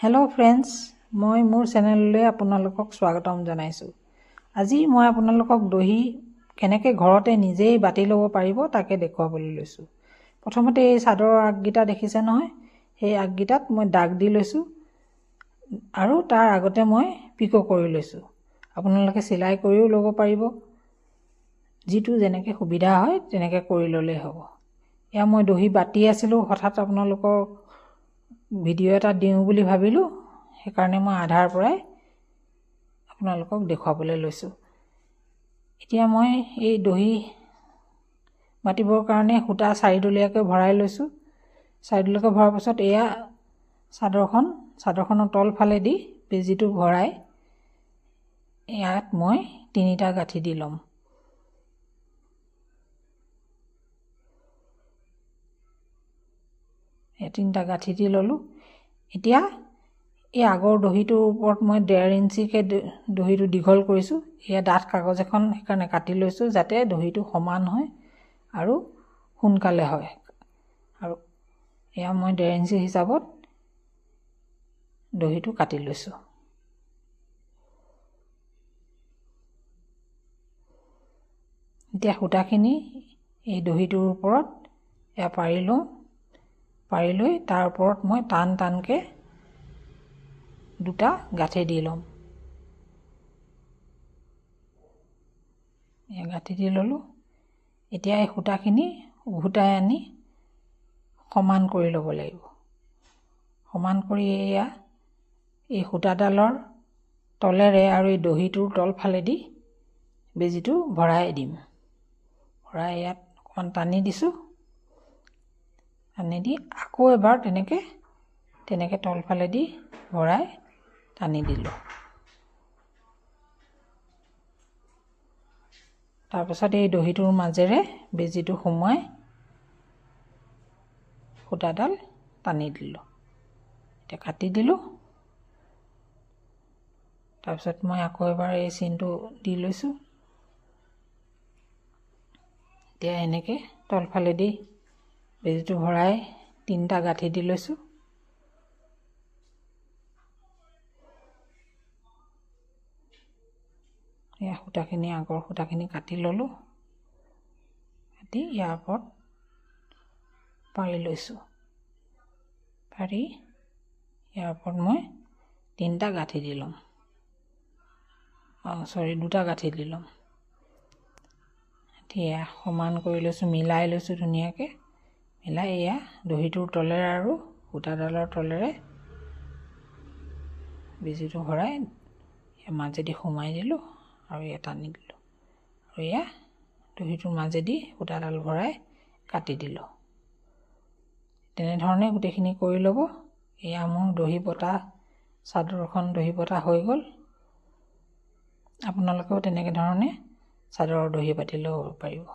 Hello friends মই মোৰ চেনেললৈ আপোনালোকক স্বাগতম জনাইছোঁ। আজি মই আপোনালোকক দহি কেনেকৈ ঘৰতে নিজেই বাতি ল'ব পাৰিব তাকে দেখুৱাবলৈ লৈছোঁ। প্ৰথমতে এই চাদৰৰ আগকেইটা দেখিছে নহয়? সেই আগকেইটাত মই দাগ দি লৈছোঁ আৰু তাৰ আগতে মই পিকো কৰি লৈছোঁ। আপোনালোকে চিলাই কৰিও ল'ব পাৰিব। যিটো যেনেকৈ সুবিধা হয় তেনেকৈ কৰি ল'লেই হ'ব। এয়া মই দহি বাতি আছিলোঁ। হঠাৎ আপোনালোকৰ ভিডিঅ' এটা দিওঁ বুলি ভাবিলোঁ। সেইকাৰণে মই আধাৰ পৰাই আপোনালোকক দেখুৱাবলৈ লৈছোঁ। এতিয়া মই এই দহি বাতিবৰ কাৰণে সূতা চাৰিডলীয়াকৈ ভৰাই লৈছোঁ। চাৰিডলীয়াকৈ ভৰাৰ পাছত এয়া চাদৰখন চাদৰখনৰ তলফালেদি বেজীটো ভৰাই ইয়াত মই তিনিটা গাঁঠি দি ল'ম। তিনিটা গাঁঠি দি ল'লোঁ। এতিয়া এই আগৰ দহিটোৰ ওপৰত মই ডেৰ ইঞ্চিকৈ দহিটো দীঘল কৰিছোঁ। এয়া ডাঠ কাগজ এখন সেইকাৰণে কাটি লৈছোঁ যাতে দহিটো সমান হয় আৰু সোনকালে হয়। আৰু এয়া মই ডেৰ ইঞ্চি হিচাপত দহিটো কাটি লৈছোঁ। এতিয়া সূতাখিনি এই দহিটোৰ ওপৰত এয়া পাৰি লওঁ। পাৰি লৈ তাৰ ওপৰত মই টান টানকৈ দুটা গাঁঠি দি ল'ম। গাঁঠি দি ল'লোঁ। এতিয়া এই সূতাখিনি উভতাই আনি সমান কৰি ল'ব লাগিব। সমান কৰি এয়া এই সূতাডালৰ তলেৰে আৰু এই দহিটোৰ তলফালেদি বেজীটো ভৰাই দিম। ভৰাই ইয়াত অকণমান টানি দিছোঁ। টানি দি আকৌ এবাৰ তেনেকৈ তেনেকৈ তলফালেদি ভৰাই টানি দিলোঁ। তাৰপাছত এই দহিটোৰ মাজেৰে বেজীটো সোমোৱাই সূতাডাল টানি দিলোঁ। এতিয়া কাটি দিলোঁ। তাৰপিছত মই আকৌ এবাৰ এই চিনটো দি লৈছোঁ। এতিয়া এনেকৈ তলফালেদি বেজীটো ভৰাই তিনিটা গাঁঠি দি লৈছোঁ। এয়া সূতাখিনি আগৰ সূতাখিনি কাটি ল'লোঁ। কাটি ইয়াৰ ওপৰত পাৰি লৈছোঁ। পাৰি ইয়াৰ ওপৰত মই তিনিটা গাঁঠি দি ল'ম। অঁ চৰি দুটা গাঁঠি দি ল'ম। এতিয়া সমান কৰি লৈছোঁ মিলাই লৈছোঁ ধুনীয়াকৈ। মিলাই এয়া দহিটোৰ তলেৰে আৰু সূতাডালৰ তলেৰে বেজীটো ভৰাই মাজেদি সোমাই দিলোঁ আৰু এয়া টানি দিলোঁ। আৰু এয়া দহিটোৰ মাজেদি সূতাডাল ভৰাই কাটি দিলোঁ। তেনেধৰণে গোটেইখিনি কৰি ল'ব। এয়া মোৰ দহি পতা চাদৰখন দহি পতা হৈ গ'ল। আপোনালোকেও তেনেকৈ ধৰণে চাদৰৰ দহি পাতি ল'ব পাৰিব।